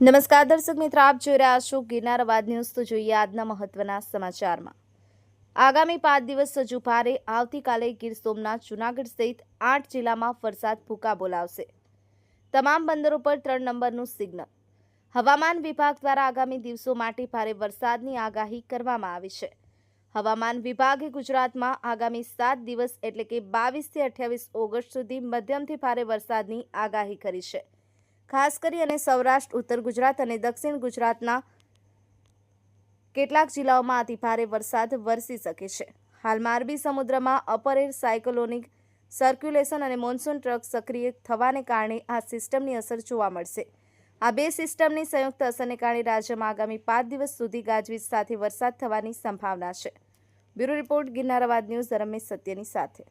નમસ્કાર દર્શક મિત્રો, આપ જોઈ રહ્યા છો ગિરનાર અવાજ ન્યૂઝ. તો જોઈએ આજના મહત્વના સમાચારમાં. આગામી પાંચ દિવસ હજુ ભારે, આવતીકાલે ગીર સોમનાથ, જૂનાગઢ સહિત આઠ જિલ્લામાં વરસાદ ભૂકા બોલાવશે. તમામ બંદરો પર ત્રણ નંબરનું સિગ્નલ. હવામાન વિભાગ દ્વારા આગામી દિવસો માટે ભારે વરસાદની આગાહી કરવામાં આવી છે. હવામાન વિભાગે ગુજરાતમાં આગામી સાત દિવસ એટલે કે બાવીસથી અઠ્યાવીસ ઓગસ્ટ સુધી મધ્યમથી ભારે વરસાદની આગાહી કરી છે. ખાસ કરી અને સૌરાષ્ટ્ર, ઉત્તર ગુજરાત અને દક્ષિણ ગુજરાતના કેટલાક જિલ્લાઓમાં અતિ ભારે વરસાદ વરસી શકે છે. હાલમાં અરબી સમુદ્રમાં અપર એર સાયકલોનિક સર્ક્યુલેશન અને મોન્સૂન ટ્રક સક્રિય થવાને કારણે આ સિસ્ટમની અસર જોવા મળશે. આ બે સિસ્ટમની સંયુક્ત અસરને કારણે રાજ્યમાં આગામી પાંચ દિવસ સુધી ગાજવીજ સાથે વરસાદ થવાની સંભાવના છે. બ્યુરો રિપોર્ટ ગિરનારાવાદ ન્યૂઝ રમેશ સત્યની સાથે.